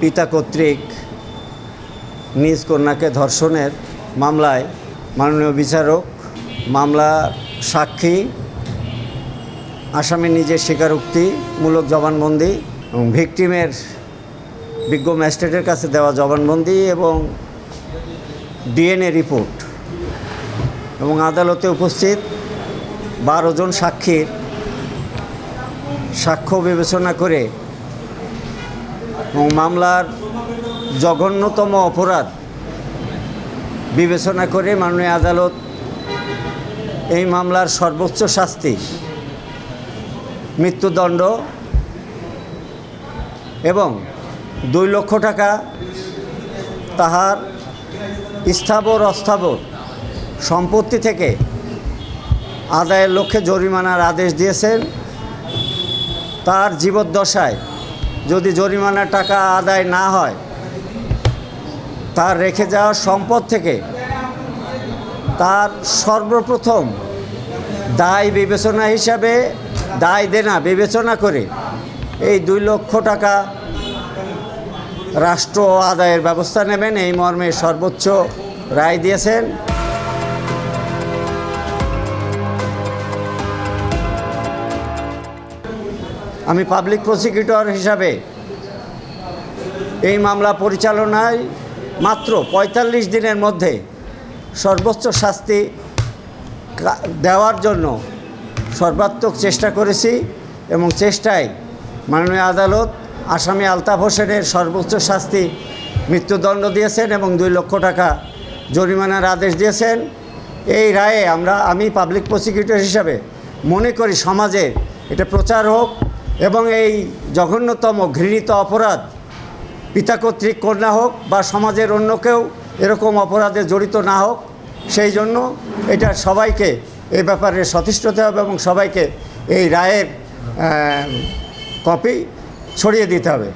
পিতা কর্তৃক নিজ কন্যাকে ধর্ষণের মামলায় মাননীয় বিচারক মামলা সাক্ষী, আসামি নিজের স্বীকারোক্তিমূলক জবানবন্দি এবং ভিকটিমের বিজ্ঞ ম্যাজিস্ট্রেটের কাছে দেওয়া জবানবন্দি এবং ডিএনএ রিপোর্ট এবং আদালতে উপস্থিত বারো জন সাক্ষীর সাক্ষ্য বিবেচনা করে এবং মামলার জঘন্যতম অপরাধ বিবেচনা করে মাননীয় আদালত এই মামলার সর্বোচ্চ শাস্তি, মৃত্যুদণ্ড এবং দুই লক্ষ টাকা তাহার স্থাবর অস্থাবর সম্পত্তি থেকে আদায়ের লক্ষ্যে জরিমানার আদেশ দিয়েছেন। তার জীবদ্দশায় যদি জরিমানার টাকা আদায় না হয়, তার রেখে যাওয়া সম্পদ থেকে তার সর্বপ্রথম দায় বিবেচনা হিসাবে, দায় দেনা বিবেচনা করে এই দুই লক্ষ টাকা রাষ্ট্র আদায়ের ব্যবস্থা নেবেন। এই মর্মে সর্বোচ্চ রায় দিয়েছেন। আমি পাবলিক প্রসিকিউটর হিসাবে এই মামলা পরিচালনায় মাত্র পঁয়তাল্লিশ দিনের মধ্যে সর্বোচ্চ শাস্তি দেওয়ার জন্য সর্বাত্মক চেষ্টা করেছি এবং চেষ্টায় মাননীয় আদালত আসামি আলতাফ হোসেনের সর্বোচ্চ শাস্তি মৃত্যুদণ্ড দিয়েছেন এবং দুই লক্ষ টাকা জরিমানার আদেশ দিয়েছেন। এই রায়ে আমরা, আমি পাবলিক প্রসিকিউটর হিসাবে মনে করি সমাজে এটা প্রচার হোক এবং এই জঘন্যতম, ঘৃণিত অপরাধ, পিতা কর্তৃক কন্যা হোক বা সমাজের অন্য কেউ এরকম অপরাধে জড়িত না হোক, সেই জন্য এটা সবাইকে এই ব্যাপারে সচেষ্ট হতে হবে এবং সবাইকে এই রায়ের কপি ছড়িয়ে দিতে হবে।